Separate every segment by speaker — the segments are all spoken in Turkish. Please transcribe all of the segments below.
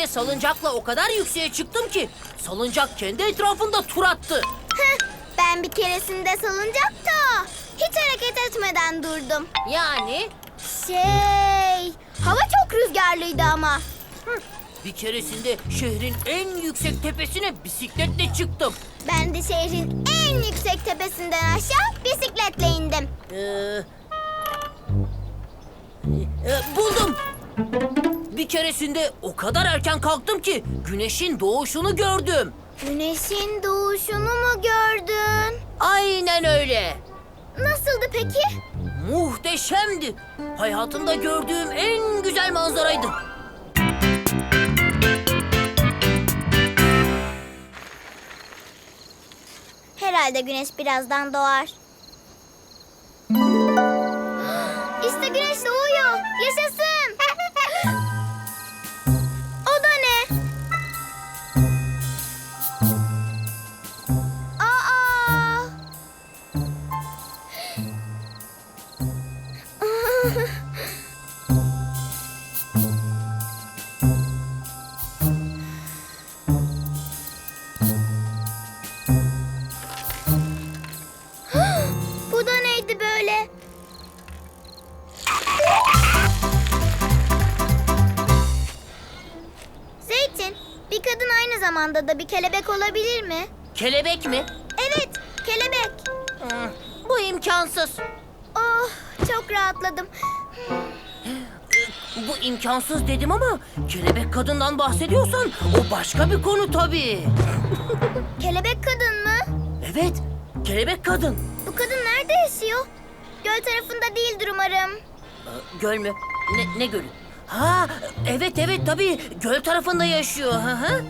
Speaker 1: keresinde salıncakla o kadar yükseğe çıktım ki salıncak kendi etrafında tur attı.
Speaker 2: Ben bir keresinde salıncakta hiç hareket etmeden durdum.
Speaker 1: Yani
Speaker 2: Şey, hava çok rüzgarlıydı ama.
Speaker 1: bir keresinde şehrin en yüksek tepesine bisikletle çıktım.
Speaker 2: Ben de şehrin en yüksek tepesinden aşağı bisikletle indim.
Speaker 1: Ee, e, buldum. Bir keresinde o kadar erken kalktım ki güneşin doğuşunu gördüm.
Speaker 2: Güneşin doğuşunu mu gördün?
Speaker 1: Aynen öyle.
Speaker 2: Nasıldı peki?
Speaker 1: Muhteşemdi. Hayatımda gördüğüm en güzel manzaraydı.
Speaker 2: Herhalde güneş birazdan doğar. Aynı zamanda da bir kelebek olabilir mi?
Speaker 1: Kelebek mi?
Speaker 2: Evet, kelebek.
Speaker 1: Hmm, bu imkansız.
Speaker 2: Oh, çok rahatladım.
Speaker 1: Bu imkansız dedim ama kelebek kadından bahsediyorsan o başka bir konu tabii.
Speaker 2: Kelebek kadın mı?
Speaker 1: Evet, kelebek kadın.
Speaker 2: Bu kadın nerede yaşıyor? Göl tarafında değildir umarım.
Speaker 1: Ee, Göl mü? Ne, ne gölü? Ha, evet evet tabii göl tarafında yaşıyor. Hı hı.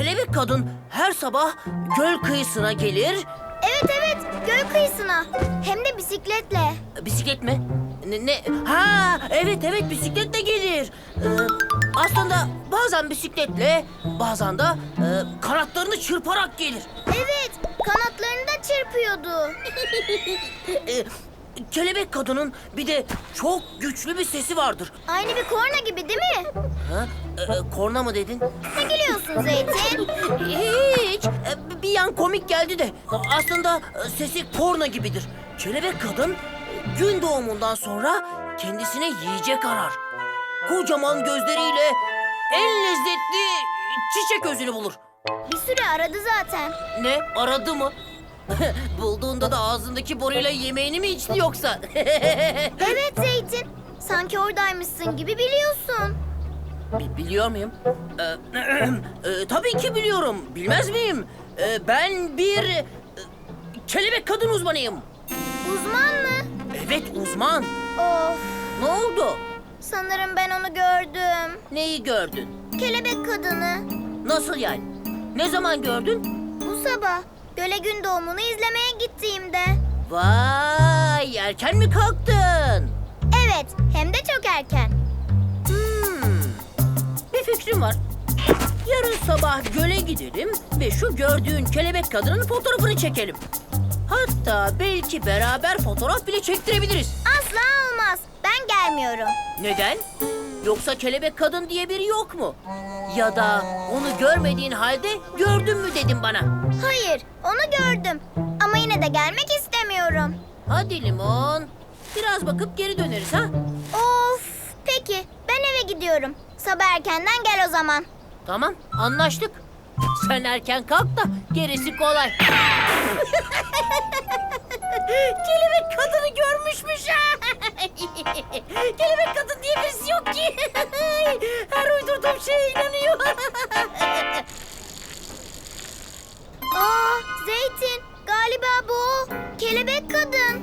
Speaker 1: Kelebek kadın her sabah göl kıyısına gelir.
Speaker 2: Evet evet, göl kıyısına. Hem de bisikletle.
Speaker 1: Bisiklet mi? Ne, ne? Ha, evet evet bisikletle gelir. Ee, aslında bazen bisikletle, bazen de e, kanatlarını çırparak gelir.
Speaker 2: Evet, kanatlarını da çırpıyordu.
Speaker 1: Ee, kelebek kadının bir de çok güçlü bir sesi vardır.
Speaker 2: Aynı bir korna gibi değil mi?
Speaker 1: Ha? Ee, korna mı dedin?
Speaker 2: Ne gülüyorsun Zeytin?
Speaker 1: Hiç. Ee, Bir yan komik geldi de. Aslında e, sesi korna gibidir. Kelebek kadın e, gün doğumundan sonra kendisine yiyecek arar. Kocaman gözleriyle en lezzetli çiçek özünü bulur.
Speaker 2: Bir süre aradı zaten.
Speaker 1: Ne? Aradı mı? Bulduğunda da ağzındaki boruyla yemeğini mi içti yoksa?
Speaker 2: Evet Zeytin. Sanki oradaymışsın gibi biliyorsun.
Speaker 1: Bi- Biliyor muyum? Ee, e, tabii ki biliyorum. Bilmez miyim? Ee, ben bir e, kelebek kadın uzmanıyım.
Speaker 2: Uzman mı?
Speaker 1: Evet uzman.
Speaker 2: Of.
Speaker 1: Ne oldu?
Speaker 2: Sanırım ben onu gördüm.
Speaker 1: Neyi gördün?
Speaker 2: Kelebek kadını.
Speaker 1: Nasıl yani? Ne zaman gördün?
Speaker 2: Bu sabah göle gün doğumunu izlemeye gittiğimde.
Speaker 1: Vay erken mi kalktın?
Speaker 2: Evet, hem de çok erken.
Speaker 1: Hmm, bir fikrim var. Yarın sabah göle gidelim ve şu gördüğün kelebek kadının fotoğrafını çekelim. Hatta belki beraber fotoğraf bile çektirebiliriz.
Speaker 2: Asla olmaz. Ben gelmiyorum.
Speaker 1: Neden? Yoksa kelebek kadın diye biri yok mu? Ya da onu görmediğin halde gördün mü dedin bana.
Speaker 2: Hayır, onu gördüm. Ama yine de gelmek istemiyorum.
Speaker 1: Hadi limon. Biraz bakıp geri döneriz ha.
Speaker 2: Of. Peki, ben eve gidiyorum. Sabah erkenden gel o zaman.
Speaker 1: Tamam anlaştık. Sen erken kalk da gerisi kolay. Kelebek kadını görmüşmüş. Kelebek kadın diye birisi yok ki. Her uydurduğum şeye inanıyor.
Speaker 2: Aa, Zeytin. Galiba bu o. Kelebek kadın.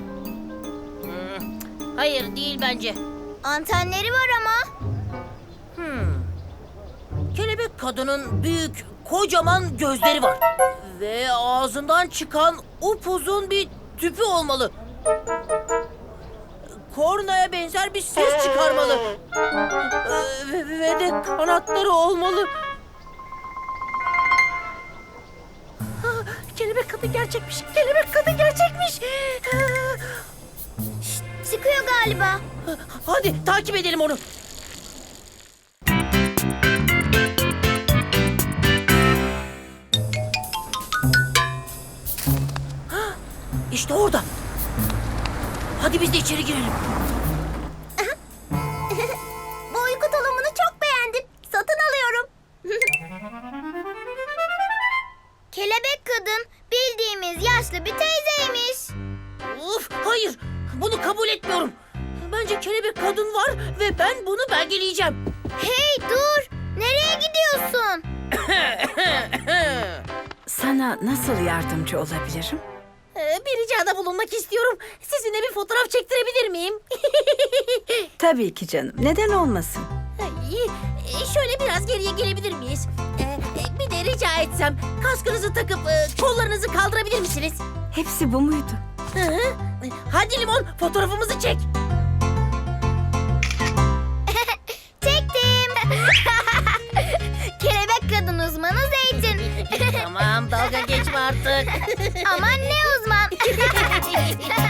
Speaker 1: Hayır değil bence.
Speaker 2: Antenleri var ama.
Speaker 1: Hmm. Kelebek kadının büyük, kocaman gözleri var. Ve ağzından çıkan upuzun bir tüpü olmalı. Kornaya benzer bir ses çıkarmalı. Ee, Ve, ve de kanatları olmalı. Ah, Kelebek kadın gerçekmiş. Kelebek kadın gerçekmiş. Ah,
Speaker 2: Çıkıyor galiba.
Speaker 1: Hadi takip edelim onu. İşte orada. Hadi biz de içeri girelim.
Speaker 2: Bu uyku tulumunu çok beğendim. Satın alıyorum. Kelebek kadın bildiğimiz yaşlı bir teyzeymiş.
Speaker 1: Uf, hayır. Bunu kabul etmiyorum. Bence kelebek kadın var ve ben bunu belgeleyeceğim.
Speaker 2: Hey dur. Nereye gidiyorsun?
Speaker 3: Sana nasıl yardımcı olabilirim?
Speaker 1: Bir ricada bulunmak istiyorum. Sizinle bir fotoğraf çektirebilir miyim?
Speaker 3: Tabii ki canım. Neden olmasın?
Speaker 1: Ay, e, şöyle biraz geriye gelebilir miyiz? Ee, e, bir de rica etsem kaskınızı takıp e, kollarınızı kaldırabilir misiniz?
Speaker 3: Hepsi bu muydu?
Speaker 1: Hı hı. Hadi Limon fotoğrafımızı çek.
Speaker 2: Çektim. Kelebek kadın uzmanı Zeytin.
Speaker 1: tamam dalga geçme artık.
Speaker 2: Aman ne uzman. 你。